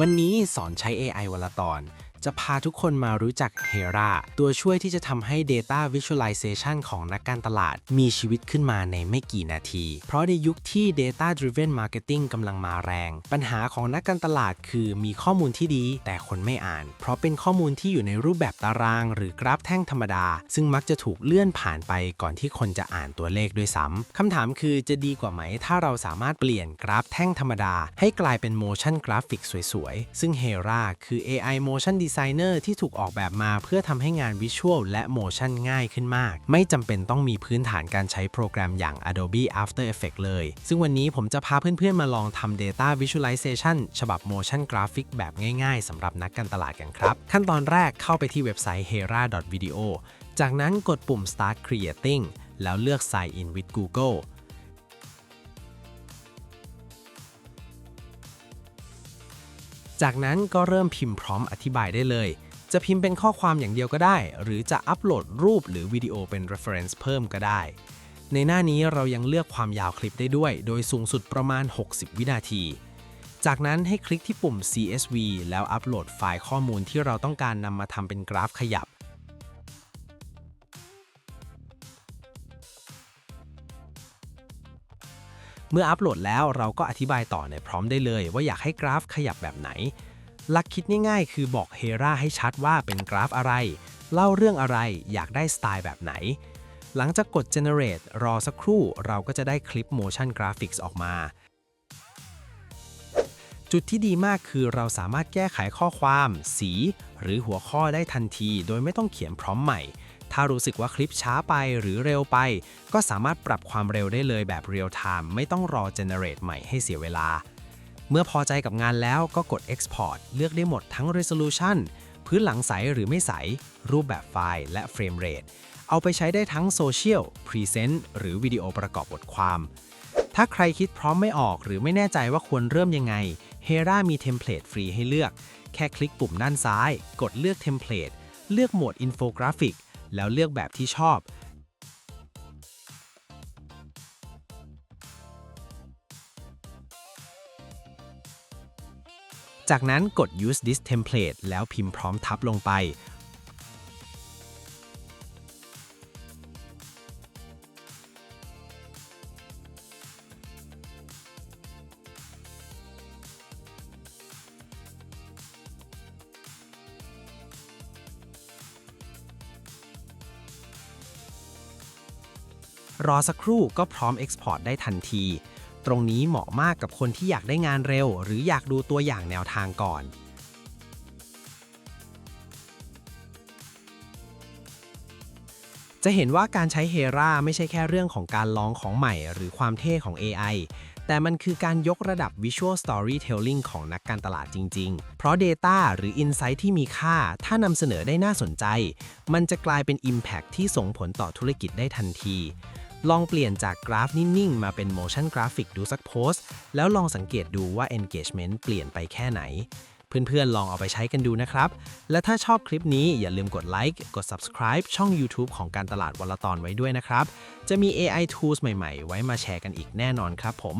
วันนี้สอนใช้ AI วันละตอน จะพาทุกคนมารู้จัก Hera ตัวช่วยที่จะทำให้ Data Visualization ของนักการตลาด มีชีวิตขึ้นมาในไม่กี่นาที เพราะในยุคที่ Data Driven Marketing กำลังมาแรง ปัญหาของนักการตลาดคือมีข้อมูลที่ดีแต่คนไม่อ่าน เพราะเป็นข้อมูลที่อยู่ในรูปแบบตาราง หรือกราฟแท่งธรรมดา ซึ่งมักจะถูกเลื่อนผ่านไปก่อนที่คนจะอ่านตัวเลขด้วยซ้ำคำถามคือจะดีกว่าไหมถ้าเราสามารถเปลี่ยนกราฟแท่งธรรมดา ให้กลายเป็น motion graphic สวยๆ ซึ่ง Hera คือ AI motion designer ที่ถูกออกแบบมาเพื่อทำให้งาน visual และ motion ง่ายขึ้นมาก ไม่จำเป็นต้องมีพื้นฐานการใช้โปรแกรมอย่าง Adobe After Effects เลย ซึ่งวันนี้ผมจะพาเพื่อนๆมาลองทำ data visualization ฉบับ motion graphic แบบง่ายๆสำหรับนักการตลาดกันครับ ขั้นตอนแรกเข้าไปที่เว็บไซต์ hera.video จากนั้นกดปุ่ม start creating แล้วเลือก sign in with Google จากนั้นก็เริ่มพิมพ์พร้อมอธิบายได้เลย จะพิมพ์เป็นข้อความอย่างเดียวก็ได้ หรือจะอัปโหลดรูปหรือวิดีโอเป็น reference เพิ่มก็ได้ ในหน้านี้เรายังเลือกความยาวคลิปได้ด้วย โดยสูงสุดประมาณ 60 วินาที จากนั้นให้คลิกที่ปุ่ม CSV แล้วอัปโหลดไฟล์ข้อมูลที่เราต้องการนำมาทำเป็นกราฟขยับ เมื่ออัปโหลดแล้วเราก็อธิบายต่อในพร้อมได้เลย ว่าอยากให้กราฟขยับแบบไหน หลักคิดง่ายๆ คือบอก Hera ให้ชัดว่าเป็นกราฟอะไร เล่าเรื่องอะไรอยากได้สไตล์แบบไหน หลังจากกด generate รอสักครู่เราก็จะได้คลิป motion graphics ออกมา จุดที่ดีมากคือเราสามารถแก้ไขข้อความ สี หรือหัวข้อได้ทันที โดยไม่ต้องเขียนพร้อมใหม่ ถ้ารู้สึกว่าคลิปช้าไปหรือเร็วไป ก็สามารถปรับความเร็วได้เลยแบบ real time ไม่ต้องรอ generate ใหม่ให้เสียเวลา เมื่อพอใจกับงานแล้วก็กด export เลือกได้หมดทั้ง resolution พื้นหลังใสหรือไม่ใส รูปแบบไฟล์และ frame rate เอาไปใช้ได้ทั้งโซเชียล present หรือวิดีโอประกอบบทความ ถ้าใครคิดพร้อมไม่ออกหรือไม่แน่ใจว่าควรเริ่มยังไง Hera มีเทมเพลตฟรีให้เลือก แค่คลิกปุ่มด้านซ้าย กดเลือกเทมเพลตเลือกโหมดอินโฟกราฟิก แล้วเลือกแบบที่ชอบ จากนั้นกด use this template แล้วพิมพ์พร้อมทับลงไป รอสักครู่ก็พร้อม Export ได้ทันที ตรงนี้เหมาะมากกับคนที่อยากได้งานเร็ว หรืออยากดูตัวอย่างแนวทางก่อนจะเห็นว่าการใช้ Hera ไม่ใช่แค่เรื่องของการลองของใหม่หรือความเท่ของ AI แต่มันคือการยกระดับ Visual Storytelling ของนักการตลาดจริง ๆ เพราะ Data หรือ Insight ที่มีค่า ถ้านำเสนอได้น่าสนใจ มันจะกลายเป็น Impact ที่ส่งผลต่อธุรกิจได้ทันที ลองเปลี่ยนจากกราฟนิ่ง ๆ มาเป็น motion graphic ดูสักโพสต์ แล้วลองสังเกตดูว่า engagement เปลี่ยนไปแค่ไหน เพื่อน ๆ ลองเอาไปใช้กันดูนะครับ และถ้าชอบคลิปนี้อย่าลืมกดไลค์ กด subscribe ช่อง YouTube ของการตลาดวันละตอนไว้ด้วยนะครับ จะมี AI tools ใหม่ ๆ ไว้มาแชร์กันอีกแน่นอนครับผม